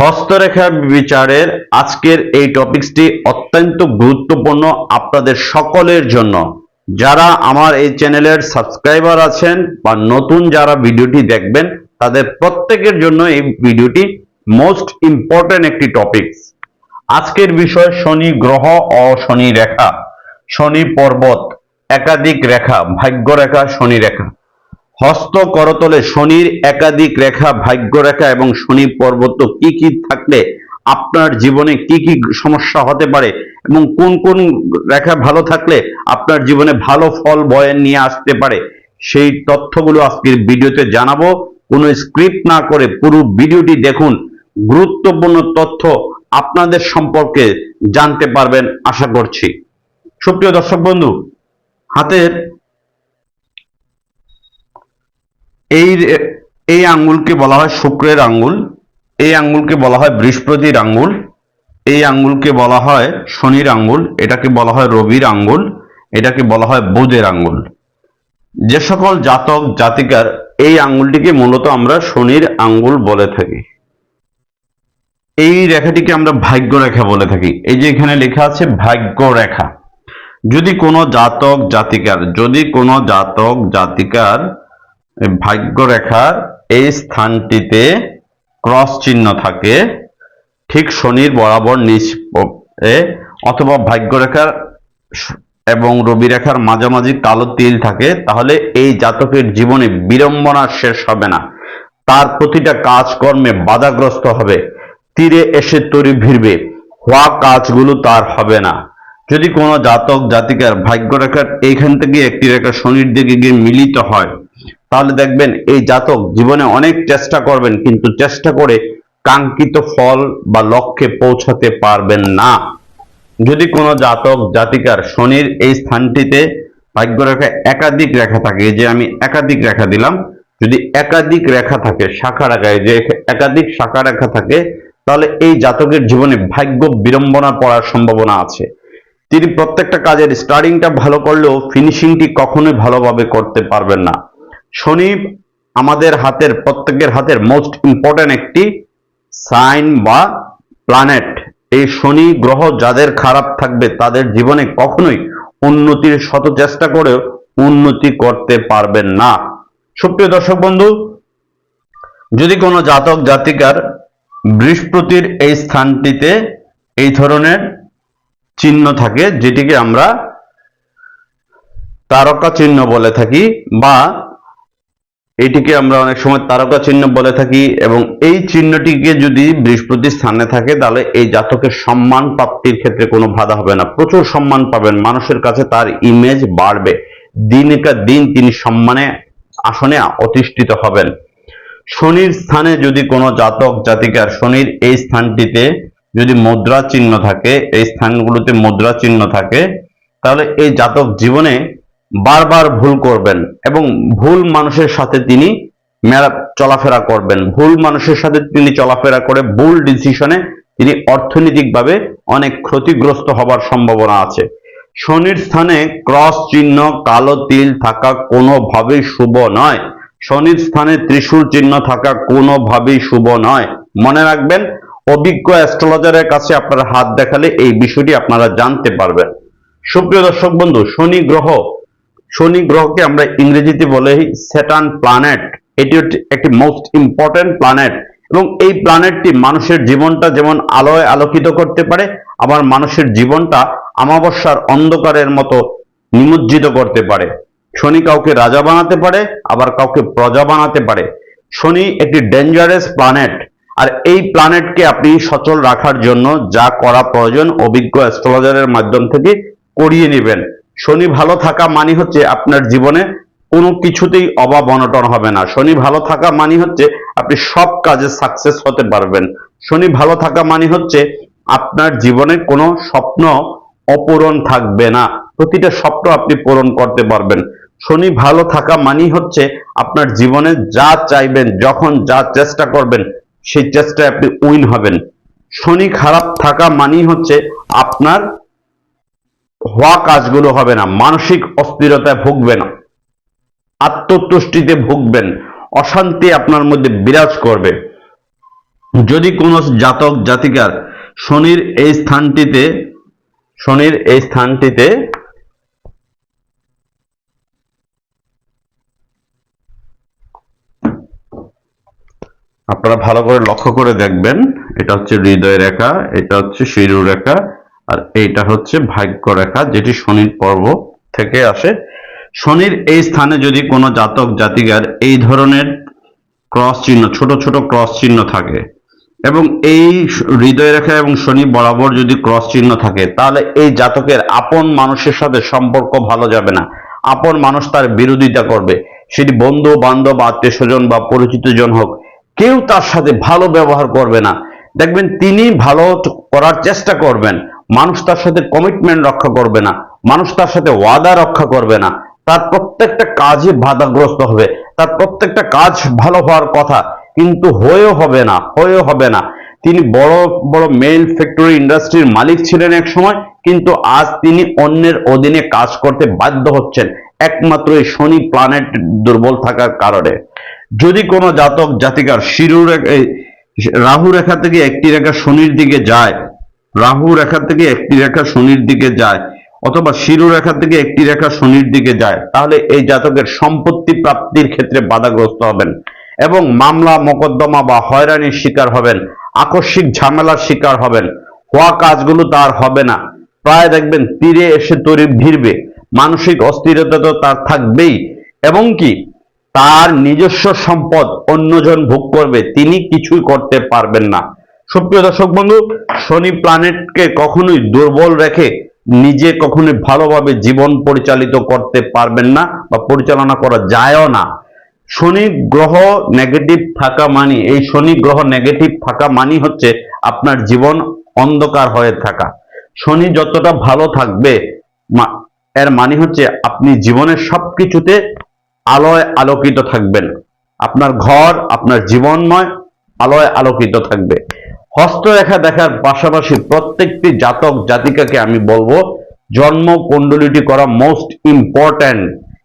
হস্তরেখা বিচারের আজকের এই টপিকসটি অত্যন্ত গুরুত্বপূর্ণ আপনাদের সকলের জন্য। যারা আমার এই চ্যানেলের সাবস্ক্রাইবার আছেন বা নতুন যারা ভিডিওটি দেখবেন, তাদের প্রত্যেকের জন্য এই ভিডিওটি মোস্ট ইম্পর্টেন্ট একটি টপিকস। আজকের বিষয় শনি গ্রহ ও শনি রেখা। শনি পর্বত, একাধিক রেখা, ভাগ্য রেখা, শনি রেখা। হস্ত করতলে শনির একাধিক রেখা ভাগ্য রেখা এবং শনি পর্বত কি কি থাকলে আপনার জীবনে কি কি সমস্যা হতে পারে এবং কোন কোন রেখা ভালো থাকলে আপনার জীবনে ভালো ফল বয়ে নিয়ে আসতে পারে, সেই তথ্যগুলো আজকের ভিডিওতে জানাব। কোনো স্ক্রিপ্ট না করে পুরো ভিডিওটি দেখুন। গুরুত্বপূর্ণ তথ্য আপনাদের সম্পর্কে জানতে পারবেন, আশা করছি। সুপ্রিয় দর্শক বন্ধু, হাতের এই এই আঙ্গুলকে বলা হয় শুক্রের আঙ্গুল, এই আঙ্গুলকে বলা হয় বৃহস্পতির আঙ্গুল, এই আঙ্গুলকে বলা হয় শনির আঙ্গুল, এটাকে বলা হয় রবির আঙ্গুল, এটাকে বলা হয় বুধের আঙ্গুল। যে সকল জাতক, জাতিকার এই আঙ্গুলটিকে মূলত আমরা শনির আঙ্গুল বলে থাকি। এই রেখাটিকে আমরা ভাগ্য রেখা বলে থাকি। এই যে এখানে লেখা আছে ভাগ্য রেখা। যদি কোনো জাতক, জাতিকার, যদি কোনো জাতক, জাতিকার এই ভাগ্য রেখার এই স্থানটিতে ক্রস চিহ্ন থাকে। ঠিক শনির বরাবর নিচ অথবা ভাগ্য রেখার স- এবং রবি রেখার মাঝামাঝি কালো তিল থাকে, তাহলে এই জাতকের জীবনে বিড়ম্বনা শেষ হবে না। তার প্রতিটা কাজকর্মে বাধাগ্রস্ত হবে। তীরে এসে তরি ভিড়বে। হওয়া কাজগুলো তার হবে না। যদি কোনো জাতক জাতিকার ভাগ্য রেখার এইখান থেকে একটি রেখা শনির দিকে গিয়ে মিলিত হয় তাহলে দেখবেন এই জাতক জীবনে অনেক চেষ্টা করবেন, কিন্তু চেষ্টা করে কাঙ্ক্ষিত ফল বা লক্ষ্যে পৌঁছাতে পারবেন না। যদি কোনো জাতক, জাতিকার শনির এই স্থানটিতে ভাগ্য রেখা একাধিক রেখা থাকে যে আমি একাধিক রেখা দিলাম, যদি একাধিক রেখা থাকে, শাখা রেখায় যে একাধিক শাখা রেখা থাকে, তাহলে এই জাতকের জীবনে ভাগ্য বিড়ম্বনা পড়ার সম্ভাবনা আছে। তিনি প্রত্যেকটা কাজের স্টার্টিংটা ভালো করলেও ফিনিশিংটি কখনোই ভালোভাবে করতে পারবেন না। শনি আমাদের হাতের, প্রত্যেকের হাতের মোস্ট ইম্পর্টেন্ট একটি সাইন বা প্ল্যানেট এই শনি গ্রহ যাদের খারাপ থাকবে, তাদের জীবনে কখনোই উন্নতির শত চেষ্টা করেও উন্নতি করতে পারবেন না। সুপ্রিয় দর্শক বন্ধু, যদি কোনো জাতক, জাতিকার বৃহস্পতির এই স্থানটিতে এই ধরনের চিহ্ন থাকে, যেটিকে আমরা তারকা চিহ্ন বলে থাকি, বা এটিকে আমরা অনেক সময় তারকা চিহ্ন বলে থাকি এবং এই চিহ্নটিকে যদি বৃহস্পতি স্থানে থাকে, তাহলে এই জাতকের সম্মান প্রাপ্তির ক্ষেত্রে কোনো বাধা হবে না। প্রচুর সম্মান পাবেন। মানুষের কাছে তার ইমেজ বাড়বে। দিনকা দিন তিনি সম্মানে, আসনে অতিষ্ঠিত হবেন। শনির স্থানে যদি কোনো জাতক, জাতিকার, শনির এই স্থানটিতে যদি মুদ্রা চিহ্ন থাকে, এই স্থানগুলোতে মুদ্রা চিহ্ন থাকে, তাহলে এই জাতক জীবনে বারবার ভুল করবেন এবং ভুল মানুষের সাথে তিনি মেলা চলাফেরা করবেন। ভুল মানুষের সাথে তিনি চলাফেরা করে ভুল ডিসিশনে তিনি অর্থনৈতিকভাবে অনেক ক্ষতিগ্রস্ত হবার সম্ভাবনা আছে। শনির স্থানে ক্রস চিহ্ন, কালো তিল থাকা কোনোভাবেই শুভ নয়। শনির স্থানে ত্রিশূল চিহ্ন থাকা কোনোভাবেই শুভ নয়। মনে রাখবেন, অভিজ্ঞ অ্যাস্ট্রোলজারের কাছে আপনারা হাত দেখালে এই বিষয়টি আপনারা জানতে পারবেন। সুপ্রিয় দর্শক বন্ধু, শনি গ্রহ শনি গ্রহকে আমরা ইংরেজিতে বলে স্যাটার্ন প্ল্যানেট এটি একটি মোস্ট ইম্পর্টেন্ট প্ল্যানেট এবং এই প্ল্যানেটটি মানুষের জীবনটা যেমন আলোয় আলোকিত করতে পারে, আবার মানুষের জীবনটা আমাবস্যার অন্ধকারের মতো নিমজ্জিত করতে পারে। শনি কাউকে রাজা বানাতে পারে, আবার কাউকে প্রজা বানাতে পারে। শনি একটি ডেঞ্জারাস প্ল্যানেট আর এই প্ল্যানেটকে আপনি সচল রাখার জন্য যা করা প্রয়োজন অভিজ্ঞ অ্যাস্ট্রোলজারের মাধ্যম থেকে করিয়ে নেবেন। শনি ভালো থাকা মানে হচ্ছে আপনার জীবনে কোনো কিছুতেই অভাব অনটন হবে না। শনি ভালো থাকা মানে হচ্ছে আপনি সব কাজে সাকসেস হতে পারবেন। শনি ভালো থাকা মানে হচ্ছে আপনার জীবনে কোনো স্বপ্ন অপূরণ থাকবে না। প্রতিটা স্বপ্ন আপনি পূরণ করতে পারবেন। শনি ভালো থাকা মানে হচ্ছে আপনার জীবনে যা চাইবেন, যখন যা চেষ্টা করবেন, সেই চেষ্টায় আপনি উইন হবেন। শনি খারাপ থাকা মানেই হচ্ছে আপনার হওয়া কাজগুলো হবে না, মানসিক অস্থিরতায় ভুগবেন আত্মতুষ্টিতে ভুগবেন, অশান্তি আপনার মধ্যে বিরাজ করবে। যদি কোনো জাতক, জাতিকার শনির এই স্থানটিতে, শনির এই স্থানটিতে আপনারা ভালো করে লক্ষ্য করে দেখবেন, এটা হচ্ছে হৃদয় রেখা, এটা হচ্ছে শিরু রেখা আর এইটা হচ্ছে ভাগ্য রেখা যেটি শনির পর্ব থেকে আসে। শনির এই স্থানে যদি কোনো জাতক, জাতিকার এই ধরনের ক্রস চিহ্ন, ছোট ছোট ক্রস চিহ্ন থাকে এবং এই হৃদয় রেখা এবং শনি বরাবর যদি ক্রস চিহ্ন থাকে, তাহলে এই জাতকের আপন মানুষের সাথে সম্পর্ক ভালো যাবে না। আপন মানুষ তার বিরোধিতা করবে। সেটি বন্ধু, বান্ধব, আত্মীয় স্বজন বা পরিচিত জন হোক, কেউ তার সাথে ভালো ব্যবহার করবে না। দেখবেন তিনি ভালো করার চেষ্টা করবেন। মানুষ তার সাথে কমিটমেন্ট রক্ষা করবে না। মানুষ তার সাথে ওয়াদা রক্ষা করবে না। তার প্রত্যেকটা কাজে বাধাগ্রস্ত হবে। তার প্রত্যেকটা কাজ ভালো হওয়ার কথা। কিন্তু হয়েও হবে না, হয়েও হবে না। তিনি বড় বড় মেল ফ্যাক্টরি ইন্ডাস্ট্রির মালিক ছিলেন এক সময়, কিন্তু আজ তিনি অন্যের অধীনে কাজ করতে বাধ্য হচ্ছেন, একমাত্র এই শনি প্ল্যানেট দুর্বল থাকার কারণে। যদি কোনো জাতক জাতিকার শিরু রাহু রেখা থেকে একটি রেখা শনির দিকে যায় রাহু রেখা থেকে একটি রেখা শনির দিকে যায়, অথবা শিরু রেখা থেকে একটি রেখা শনির দিকে যায়, তাহলে এই জাতকের সম্পত্তি প্রাপ্তির ক্ষেত্রে বাধাগ্রস্ত হবেন এবং মামলা, মোকদ্দমা বা হয়রানির শিকার হবেন, আকস্মিক ঝামেলার শিকার হবেন, হওয়া কাজগুলো তার হবে না। প্রায় দেখবেন তীরে এসে তরি ভিড়বে, মানসিক অস্থিরতা তো তার থাকবেই, এবং কি তার নিজস্ব সম্পদ অন্যজন ভোগ করবে, তিনি কিছুই করতে পারবেন না। সুপ্রিয় দর্শক বন্ধু শনি প্ল্যানেটকে কখনোই দুর্বল রেখে নিজে কখনোই ভালোভাবে জীবন পরিচালিত করতে পারবেন না বা পরিচালনা করা যায়ও না। শনি গ্রহ নেগেটিভ থাকা মানি এই শনি গ্রহ নেগেটিভ থাকা মানি হচ্ছে আপনার জীবন অন্ধকার হয়ে থাকা। শনি যতটা ভালো থাকবে এর মানে হচ্ছে আপনি জীবনের সবকিছুতে আলোয় আলোকিত থাকবেন। আপনার ঘর, আপনার জীবনময় আলোয় আলোকিত থাকবে। হস্তরেখা দেখার পাশাপাশি প্রত্যেকটি জাতক জাতিকাকে আমি বলব জন্ম কুণ্ডলিটি করা মোস্ট ইম্পর্ট্যান্ট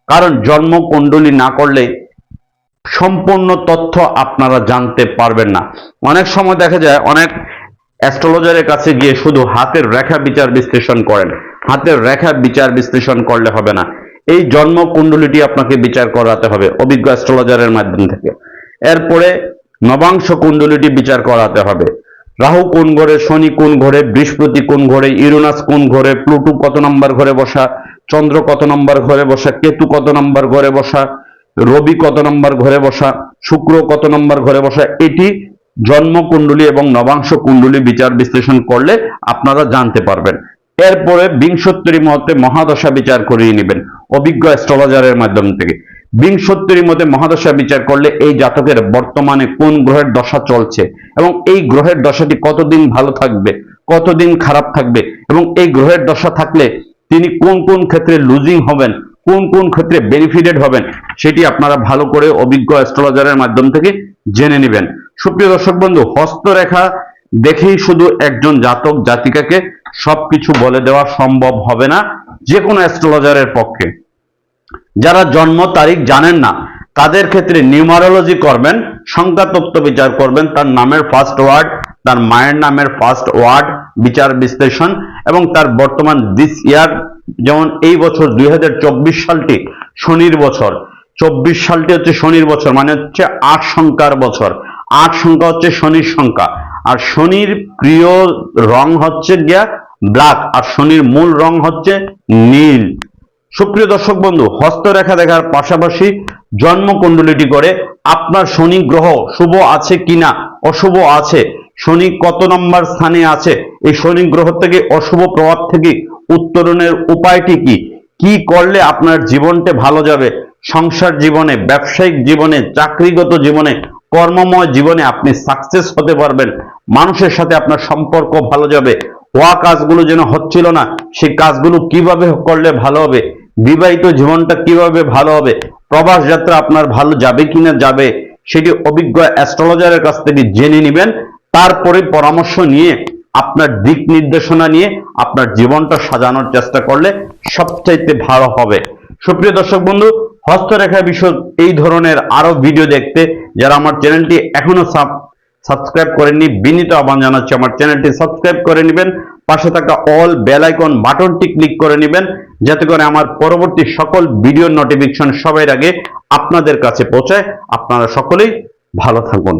কারণ জন্ম কুণ্ডলী না করলে সম্পূর্ণ তথ্য আপনারা জানতে পারবেন না। অনেক সময় দেখা যায়, অনেক অ্যাস্ট্রোলজারের কাছে গিয়ে শুধু হাতের রেখা বিচার বিশ্লেষণ করেন। হাতের রেখা বিচার বিশ্লেষণ করলে হবে না। এই জন্ম কুণ্ডলীটি আপনাকে বিচার করাতে হবে অভিজ্ঞ অ্যাস্ট্রোলজারের মাধ্যম থেকে। এরপরে নবাংশ কুণ্ডলীটি বিচার করাতে হবে। রাহু কোন ঘরে, শনি কোন ঘরে, বৃহস্পতি কোন ঘরে, ইউরেনাস কোন ঘরে, প্লুটো কত নম্বর ঘরে বসা, চন্দ্র কত নম্বর ঘরে বসা, কেতু কত নম্বর ঘরে বসা, রবি কত নম্বর ঘরে বসা, শুক্র কত নম্বর ঘরে বসা, এটি জন্ম কুণ্ডলী এবং নবাংশ কুণ্ডলী বিচার বিশ্লেষণ করলে আপনারা জানতে পারবেন। এরপরে বিংশোত্তরী মতে মহাদশা বিচার করিয়ে নেবেন অভিজ্ঞ অ্যাস্ট্রোলজারের মাধ্যম থেকে। বিংশোত্তরী মতে মহাদশা বিচার করলে এই জাতকের বর্তমানে কোন গ্রহের দশা চলছে? এবং এই গ্রহের দশাটি কতদিন ভালো থাকবে? কতদিন খারাপ থাকবে? এবং এই গ্রহের দশা থাকলে তিনি কোন কোন ক্ষেত্রে লুজিং হবেন? কোন কোন ক্ষেত্রে বেনিফিটেড হবেন? সেটি আপনারা ভালো করে অভিজ্ঞ অ্যাস্ট্রোলজারের মাধ্যম থেকে জেনে নেবেন। সুপ্রিয় দর্শক বন্ধু, হস্তরেখা দেখেই শুধু একজন জাতক, জাতিকাকে সবকিছু বলে দেওয়া সম্ভব হবে না যে কোনো অ্যাস্ট্রোলজারের পক্ষে। যারা জন্ম তারিখ জানেন না, তাদের ক্ষেত্রে নিউমারোলজি করবেন সংখ্যা তত্ত্ব বিচার করবেন, তার নামের ফার্স্ট ওয়ার্ড তার মায়ের নামের ফার্স্ট ওয়ার্ড বিচার বিশ্লেষণ এবং তার বর্তমান দিস ইয়ার যেমন এই বছর দুই হাজার চব্বিশ সালটি শনির বছর। চব্বিশ সালটি হচ্ছে শনির বছর মানে হচ্ছে আট সংখ্যার বছর। আট সংখ্যা হচ্ছে শনির সংখ্যা। আর শনির প্রিয় রং হচ্ছে গিয়া ব্ল্যাক আর শনির মূল রং হচ্ছে নীল। সুপ্রিয় দর্শক বন্ধু, হস্তরেখা দেখার পাশাপাশি জন্মকুণ্ডলীটি করে আপনার শনি গ্রহ শুভ আছে কিনা, অশুভ আছে, শনি কত নম্বর স্থানে আছে, এই শনি গ্রহ থেকে অশুভ প্রভাব থেকে উত্তরণের উপায়টি কি? কি করলে আপনার জীবনটা ভালো যাবে? সংসার জীবনে, ব্যবসায়িক জীবনে, চাকরিগত জীবনে, কর্মময় জীবনে আপনি সাকসেস হতে পারবেন। মানুষের সাথে আপনার সম্পর্ক ভালো যাবে। হওয়া কাজগুলো যেন হচ্ছিল না সেই কাজগুলো কীভাবে করলে ভালো হবে? বিবাহিত জীবনটা কীভাবে ভালো হবে? প্রবাস যাত্রা আপনার ভালো যাবে কিনা যাবে, সেটি অভিজ্ঞ অ্যাস্ট্রোলজারের কাছ থেকে জেনে নেবেন। তারপরে পরামর্শ নিয়ে, আপনার দিক নির্দেশনা নিয়ে, আপনার জীবনটা সাজানোর চেষ্টা করলে সবচাইতে ভালো হবে। সুপ্রিয় দর্শক বন্ধু, হস্তরেখা বিষয় এই ধরনের আরও ভিডিও দেখতে যারা আমার চ্যানেলটি এখনও সাবস্ক্রাইব করেননি, বিনীত আহ্বান জানাচ্ছি, আমার চ্যানেলটি সাবস্ক্রাইব করে নেবেন। পাশে থাকা অল বেলাইকন বাটনটি ক্লিক করে নেবেন, যাতে করে আমার পরবর্তী সকল ভিডিও নোটিফিকেশন সবার আগে আপনাদের কাছে পৌঁছায়। আপনারা সকলেই ভালো থাকুন।